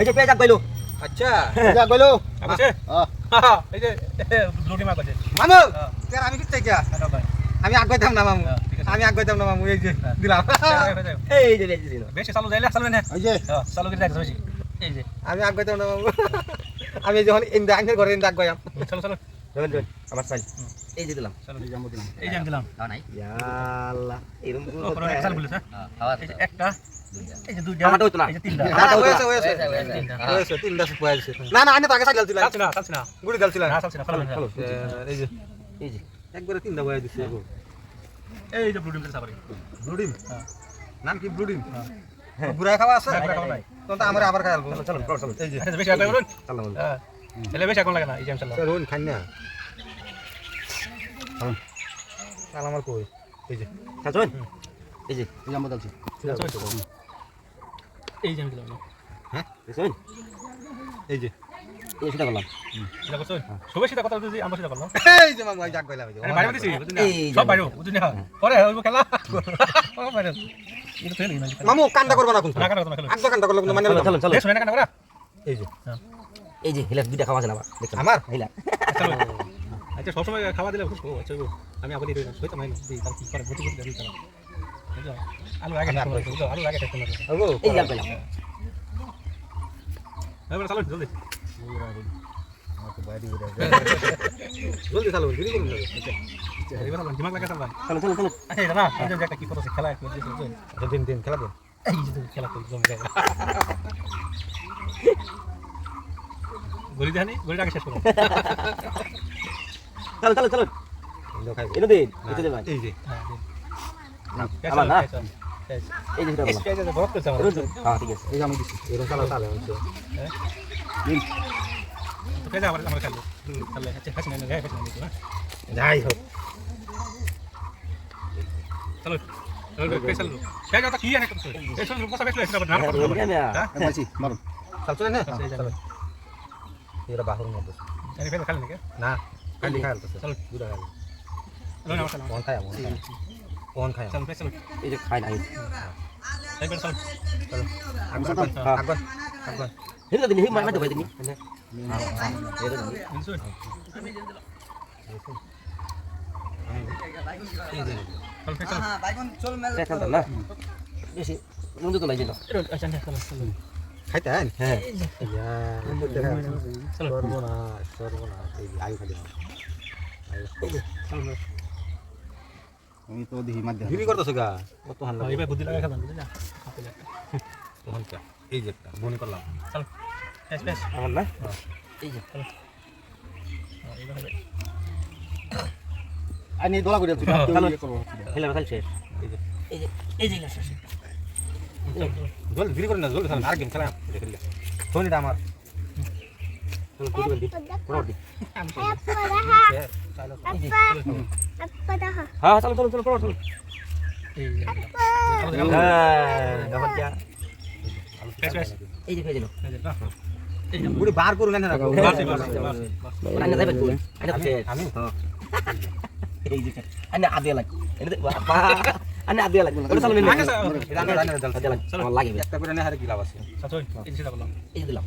এই যে পেঁয়াজ কইলো। আচ্ছা। যা গেলো আছে এই যে লুটি মাছ আছে। মামু! তোর আমি কিচ্ছে কিয়া হ্যাঁ আমি আগ গাইতাম না মামু। হ্যাঁ। আমি আগ গাইতাম না মামু এই যে হ্যাঁ। দিলাম। এই যে এই যে বেশি চালু যাইলে চালু না। এই যে। হ্যাঁ চালু করে দেখো বেশি। এই যে। আমি আগ গাইতাম না মামু। আমি যখন ইন্দা আঙ্গের ঘরে ইন্দা আগ গাইম চলো চলো। রোন রোন আমার চাই এই যে দিলাম। চলো এই যে আমি দিলাম। ইয়া আল্লাহ এরকম পরে এক এই যে একটা এই যে দুইটা আমারটা হইতো না। এই যে তিনটা। না না হয়েছে হয়েছে তিনটা। সুপ হয়েছে। না না আনে তো আগে সাইকেল ছিল চালছি না চালছি না। গুড়ি ছিল না। চালছি না ফলো এই যে এই যে একবারে তিনটা বয়ে দিছে এই যে ব্লুডিম চাল ব্লুডিম হ্যাঁ। নাম কি ব্লুডিম হ্যাঁ। বুড়াই খাওয়া আছে? হ্যাঁ, বুড়াই খাওয়া নাই। তখন তো আমার আবার খাই আলবো চলো চলো চলো এই যে বেশি বলুন। চলো হ্যাঁ ছেলে বেশি এখন লাগে না এই যে আমি চালাম রোন খান না। চাল আমার কই? এই যে। চলো এই যে এই আমরা যাচ্ছি এই যে আমি দিলাম বুঝছেন এই যে এই সেটা করলাম। এটা করছ? সবাই সেটা কথা বলছি আমরা সেটা করলাম। এই যে মামু জাগ কইলাম এই বাইরে দিছি বুঝলি না? এই যে- সব বাইরে বুঝলি না? পরে হইব খেলা। বাইরে মামু কান্দা করবা না কান্দা করলে মানে চলো চলো চলো। শুনে না কাটা করা। এই যে। এই যে হিলা দুইটা খাওয়া আছে না আবার? দেখলাম। আমার? হিলা আচ্ছা সব সময় খাওয়া দিলে খুব আচ্ছা আমি আবার দিয়ে দিই সইতে মাইনো দিই তার কি করে? ভর্তি করে দিই তারা আলু আগে আলু আগে টেস্ট করো ওগো এই যে পেলাম এবার চলো জলদি। জলদি চালু দেরি করুন এবার আমার দিমাগ লাগা চালাই চলো চলো চলো। আচ্ছা না একটা কি করতেছে খেলা? আচ্ছা দিন দিন খেলা দিন এই খেলা করছ জমে গলি দেখানি গলিটা আগে শেষ করো চলো চলো চলো এনে দিন এতে দে ভাই এই যে হ্যাঁ শেষ না? এই যে সেটা যে বরফ করছে আমার। হ্যাঁ ঠিক আছে এই আমি দিছি এরকম চালা চালা হচ্ছে হ্যাঁ? দিন তো খেয়ে যা, আমার-। হুম, খেলে। আচ্ছা, খাচ্ছি না, হ্যাঁ, খাচ্ছি না, হ্যাঁ। যাই হোক চলো, চলো, খেয়ে চলো। খেয়ে যাও, তা কি এনে করছ? এই শোন, বসা লয়েছে, আবার নাম করতে হবে। হ্যাঁ? মাছি মারুন চাল চলে না আচ্ছা, চলো এরা বাহুর মধ্যে এনে ফেলে খালি নাকি? না খালি? খাই তো চলো। দুটা খাই চলো, নাও, চলো। কোন খাই কোন খাই কোন খাই চলো, বেশ চলো। এই যে খাই না এই চলো। চলো। আগবান হ্যাঁ। আগবান আগবান হিলা দিন হি মারনা তো ভাই দিন এই যে বুঝছ? এই যে চলো, বেশ চলো। খেলতাম না? বেশি। বন্ধু তো দিন আচ্ছা, আচ্ছা, চলো, চলো। খাইতে হ্যাঁ। হ্যাঁ ইয়া দেখা চলো। সর্বনা সর্বনা এই যে আয়ু খালি। আমি তো দেখি মাধ্যম ভিড়ি করতেছ গা? কত হান হ্যাঁ, এবার বুদ্ধি লাগা খেলাম, বুঝলি? না? তখন এই যে একটা বনি করলাম। চলো। বেশ, বেশ। আমার না? এই যে। হ্যাঁ, এবার দোলা করে দিচ্ছি খালি শেষ। এই যে। এই যে এই যে শেষ জলদি করে না খেলাম আর গেম খেলাম দেখলি সোনিটা আমার হ্যাঁ চলো চলো চলো পড়ো চলো হ্যাঁ বার করুন আমি হ্যাঁ আদে লাগ এনে বাবা আইনা আদে লাগ চলো চলো। নিন আগে যাও। রান্না রান্না জল আদে লাগ আমার লাগে। একটা করে না হারে কি লাভ আছে? ওই, এই সেটা করলাম। এই যে দিলাম।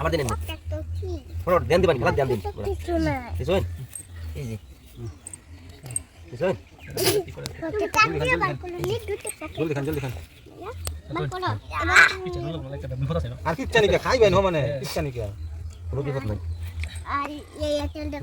আবার দেন পড়ো দেন দিবেন খেলা দেন দিন। দিছুন এই যে দিছুন কি করে? জলদি খান জলদি খান। পিছে ঢুকলো, একটা বিপদ আছে না? আর কিচ্ছা নিকে খাইবেন হো মানে কিচ্ছা নিকে নাই। দিছুন কাটা না খাইবার দিন না দেন, দেন, দেন।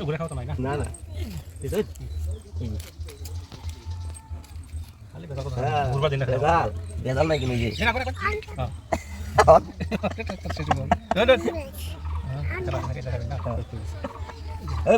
ঘুরে খাওয়া তো নাই না। না খালি। বেজাল বেজাল নাই কিন্তু এই